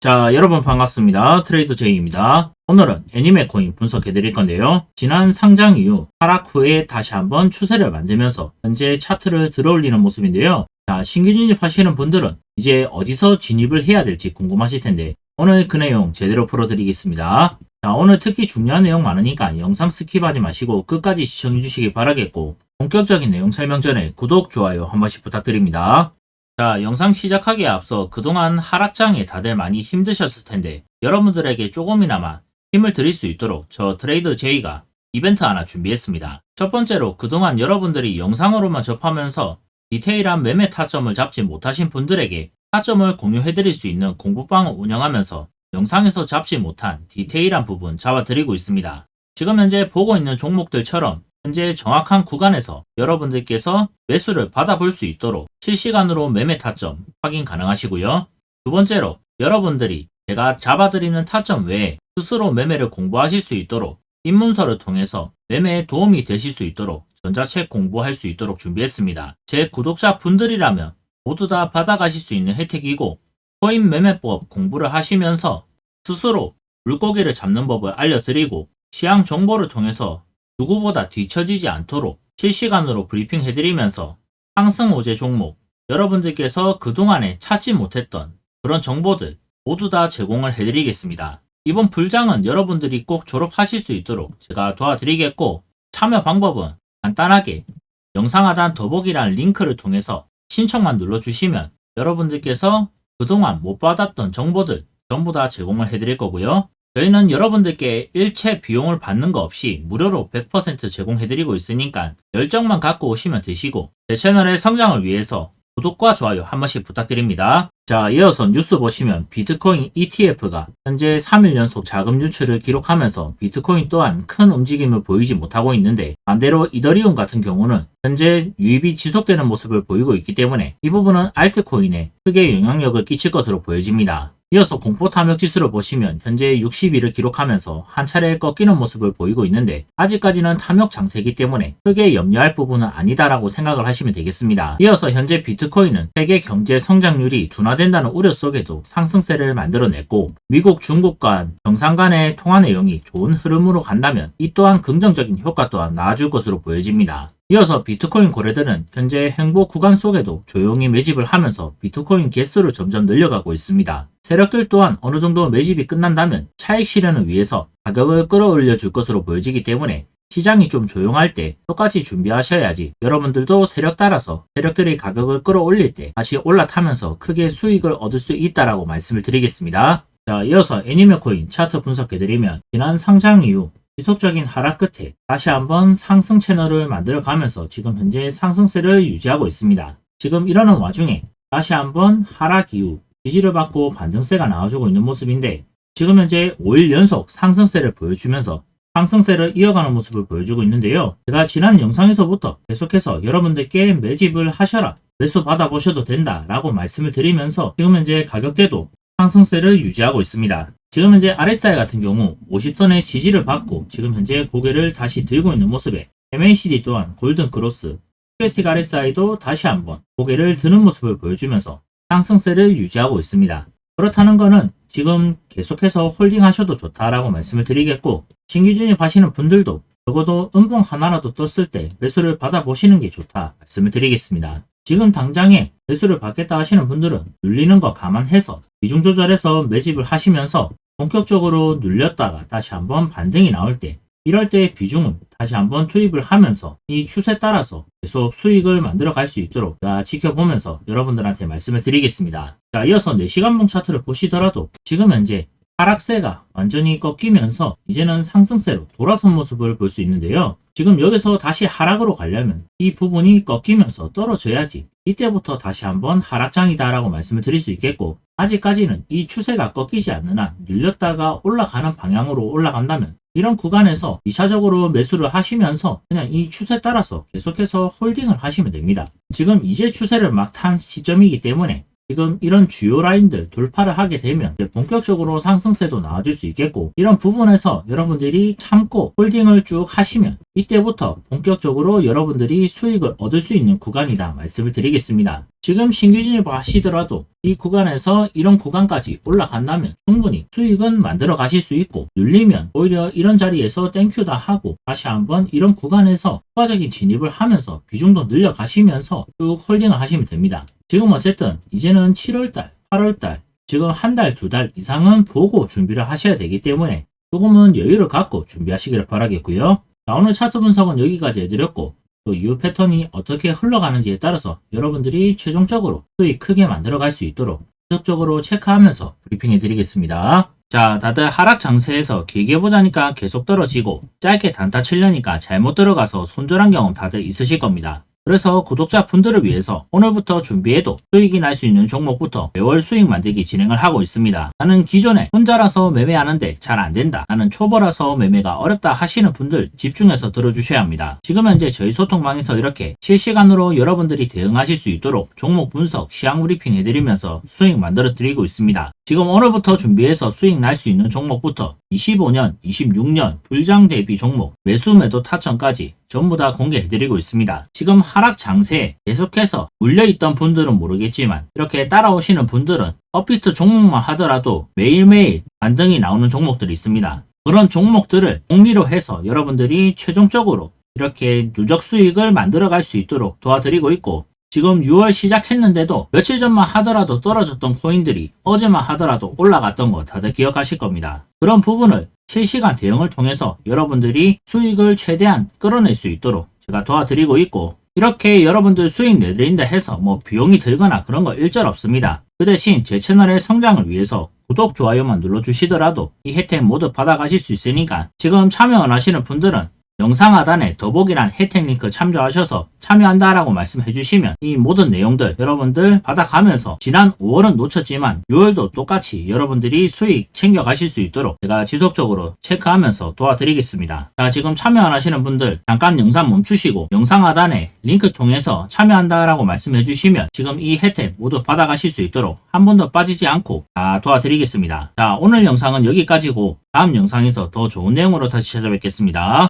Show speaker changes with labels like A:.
A: 자, 여러분 반갑습니다. 트레이더 제이입니다. 오늘은 애니메 코인 분석해 드릴 건데요. 지난 상장 이후 하락 후에 다시 한번 추세를 만들면서 현재 차트를 들어올리는 모습인데요. 자, 신규 진입하시는 분들은 이제 어디서 진입을 해야 될지 궁금하실 텐데 오늘 그 내용 제대로 풀어드리겠습니다. 자, 오늘 특히 중요한 내용 많으니까 영상 스킵하지 마시고 끝까지 시청해 주시기 바라겠고 본격적인 내용 설명 전에 구독, 좋아요 한 번씩 부탁드립니다. 자, 영상 시작하기에 앞서 그동안 하락장에 다들 많이 힘드셨을 텐데 여러분들에게 조금이나마 힘을 드릴 수 있도록 저 트레이더 제이가 이벤트 하나 준비했습니다. 첫 번째로 그동안 여러분들이 영상으로만 접하면서 디테일한 매매 타점을 잡지 못하신 분들에게 타점을 공유해드릴 수 있는 공부방을 운영하면서 영상에서 잡지 못한 디테일한 부분 잡아드리고 있습니다. 지금 현재 보고 있는 종목들처럼 현재 정확한 구간에서 여러분들께서 매수를 받아볼 수 있도록 실시간으로 매매 타점 확인 가능하시고요. 두 번째로 여러분들이 제가 잡아드리는 타점 외에 스스로 매매를 공부하실 수 있도록 입문서를 통해서 매매에 도움이 되실 수 있도록 전자책 공부할 수 있도록 준비했습니다. 제 구독자 분들이라면 모두 다 받아가실 수 있는 혜택이고 코인 매매법 공부를 하시면서 스스로 물고기를 잡는 법을 알려드리고 시향 정보를 통해서 누구보다 뒤처지지 않도록 실시간으로 브리핑 해드리면서 상승 호재 종목, 여러분들께서 그동안에 찾지 못했던 그런 정보들 모두 다 제공을 해드리겠습니다. 이번 불장은 여러분들이 꼭 졸업하실 수 있도록 제가 도와드리겠고 참여 방법은 간단하게 영상 하단 더보기란 링크를 통해서 신청만 눌러주시면 여러분들께서 그동안 못 받았던 정보들 전부 다 제공을 해드릴 거고요. 저희는 여러분들께 일체 비용을 받는 거 없이 무료로 100% 제공해드리고 있으니까 열정만 갖고 오시면 되시고 제 채널의 성장을 위해서 구독과 좋아요 한 번씩 부탁드립니다. 자, 이어서 뉴스 보시면 비트코인 ETF가 현재 3일 연속 자금 유출을 기록하면서 비트코인 또한 큰 움직임을 보이지 못하고 있는데 반대로 이더리움 같은 경우는 현재 유입이 지속되는 모습을 보이고 있기 때문에 이 부분은 알트코인에 크게 영향력을 끼칠 것으로 보여집니다. 이어서 공포 탐욕 지수를 보시면 현재 60일을 기록하면서 한 차례 꺾이는 모습을 보이고 있는데 아직까지는 탐욕 장세이기 때문에 크게 염려할 부분은 아니다라고 생각을 하시면 되겠습니다. 이어서 현재 비트코인은 세계 경제 성장률이 둔화된다는 우려 속에도 상승세를 만들어냈고 미국 중국 간 정상 간의 통화 내용이 좋은 흐름으로 간다면 이 또한 긍정적인 효과 또한 나아질 것으로 보여집니다. 이어서 비트코인 거래들은 현재 행보 구간 속에도 조용히 매집을 하면서 비트코인 개수를 점점 늘려가고 있습니다. 세력들 또한 어느 정도 매집이 끝난다면 차익 실현을 위해서 가격을 끌어올려 줄 것으로 보여지기 때문에 시장이 좀 조용할 때 똑같이 준비하셔야지 여러분들도 세력 따라서 세력들이 가격을 끌어올릴 때 다시 올라타면서 크게 수익을 얻을 수 있다라고 말씀을 드리겠습니다. 자, 이어서 애니메 코인 차트 분석해드리면 지난 상장 이후 지속적인 하락 끝에 다시 한번 상승 채널을 만들어 가면서 지금 현재 상승세를 유지하고 있습니다. 지금 이러는 와중에 다시 한번 하락 이후 지지를 받고 반등세가 나와주고 있는 모습인데 지금 현재 5일 연속 상승세를 보여주면서 상승세를 이어가는 모습을 보여주고 있는데요. 제가 지난 영상에서부터 계속해서 여러분들께 매집을 하셔라 매수 받아보셔도 된다 라고 말씀을 드리면서 지금 현재 가격대도 상승세를 유지하고 있습니다. 지금 현재 RSI 같은 경우 50선의 지지를 받고 지금 현재 고개를 다시 들고 있는 모습에 MACD 또한 골든 크로스, QSC RSI도 다시 한번 고개를 드는 모습을 보여주면서 상승세를 유지하고 있습니다. 그렇다는 것은 지금 계속해서 홀딩 하셔도 좋다라고 말씀을 드리겠고 신규 진입하시는 분들도 적어도 음봉 하나라도 떴을 때 매수를 받아보시는 게 좋다 말씀을 드리겠습니다. 지금 당장에 매수를 받겠다 하시는 분들은 눌리는 거 감안해서 비중 조절해서 매집을 하시면서 본격적으로 눌렸다가 다시 한번 반등이 나올 때 이럴 때 비중은 다시 한번 투입을 하면서 이 추세 따라서 계속 수익을 만들어 갈 수 있도록 지켜보면서 여러분들한테 말씀을 드리겠습니다. 자, 이어서 4시간봉 차트를 보시더라도 지금 현재 하락세가 완전히 꺾이면서 이제는 상승세로 돌아선 모습을 볼 수 있는데요. 지금 여기서 다시 하락으로 가려면 이 부분이 꺾이면서 떨어져야지 이때부터 다시 한번 하락장이다 라고 말씀을 드릴 수 있겠고 아직까지는 이 추세가 꺾이지 않는 한 늘렸다가 올라가는 방향으로 올라간다면 이런 구간에서 2차적으로 매수를 하시면서 그냥 이 추세 따라서 계속해서 홀딩을 하시면 됩니다. 지금 이제 추세를 막 탄 시점이기 때문에 지금 이런 주요 라인들 돌파를 하게 되면 본격적으로 상승세도 나와줄 수 있겠고 이런 부분에서 여러분들이 참고 홀딩을 쭉 하시면 이때부터 본격적으로 여러분들이 수익을 얻을 수 있는 구간이다 말씀을 드리겠습니다. 지금 신규 진입 하시더라도 이 구간에서 이런 구간까지 올라간다면 충분히 수익은 만들어 가실 수 있고 눌리면 오히려 이런 자리에서 땡큐다 하고 다시 한번 이런 구간에서 추가적인 진입을 하면서 비중도 늘려 가시면서 쭉 홀딩을 하시면 됩니다. 지금 어쨌든 이제는 7월달, 8월달 지금 한 달, 두 달 이상은 보고 준비를 하셔야 되기 때문에 조금은 여유를 갖고 준비하시기를 바라겠고요. 자, 오늘 차트 분석은 여기까지 해드렸고 또 이후 패턴이 어떻게 흘러가는지에 따라서 여러분들이 최종적으로 수익 크게 만들어 갈 수 있도록 지속적으로 체크하면서 브리핑해 드리겠습니다. 자, 다들 하락 장세에서 길게 보자니까 계속 떨어지고 짧게 단타 치려니까 잘못 들어가서 손절한 경험 다들 있으실 겁니다. 그래서 구독자 분들을 위해서 오늘부터 준비해도 수익이 날 수 있는 종목부터 매월 수익 만들기 진행을 하고 있습니다. 나는 기존에 혼자라서 매매하는데 잘 안 된다. 나는 초보라서 매매가 어렵다 하시는 분들 집중해서 들어주셔야 합니다. 지금 현재 저희 소통방에서 이렇게 실시간으로 여러분들이 대응하실 수 있도록 종목 분석, 시향 브리핑 해드리면서 수익 만들어 드리고 있습니다. 지금 오늘부터 준비해서 수익 날 수 있는 종목부터 25년, 26년 불장 대비 종목, 매수 매도 타점까지 전부 다 공개해드리고 있습니다. 지금 하락 장세에 계속해서 물려있던 분들은 모르겠지만 이렇게 따라오시는 분들은 업비트 종목만 하더라도 매일매일 반등이 나오는 종목들이 있습니다. 그런 종목들을 공리로 해서 여러분들이 최종적으로 이렇게 누적 수익을 만들어 갈 수 있도록 도와드리고 있고 지금 6월 시작했는데도 며칠 전만 하더라도 떨어졌던 코인들이 어제만 하더라도 올라갔던 거 다들 기억하실 겁니다. 그런 부분을 실시간 대응을 통해서 여러분들이 수익을 최대한 끌어낼 수 있도록 제가 도와드리고 있고 이렇게 여러분들 수익 내드린다 해서 뭐 비용이 들거나 그런 거 일절 없습니다. 그 대신 제 채널의 성장을 위해서 구독, 좋아요만 눌러주시더라도 이 혜택 모두 받아가실 수 있으니까 지금 참여 안 하시는 분들은 영상 하단에 더보기란 혜택 링크 참조하셔서 참여한다라고 말씀해 주시면 이 모든 내용들 여러분들 받아가면서 지난 5월은 놓쳤지만 6월도 똑같이 여러분들이 수익 챙겨 가실 수 있도록 제가 지속적으로 체크하면서 도와드리겠습니다. 자, 지금 참여 안 하시는 분들 잠깐 영상 멈추시고 영상 하단에 링크 통해서 참여한다라고 말씀해 주시면 지금 이 혜택 모두 받아가실 수 있도록 한 번도 빠지지 않고 다 도와드리겠습니다. 자, 오늘 영상은 여기까지고 다음 영상에서 더 좋은 내용으로 다시 찾아뵙겠습니다.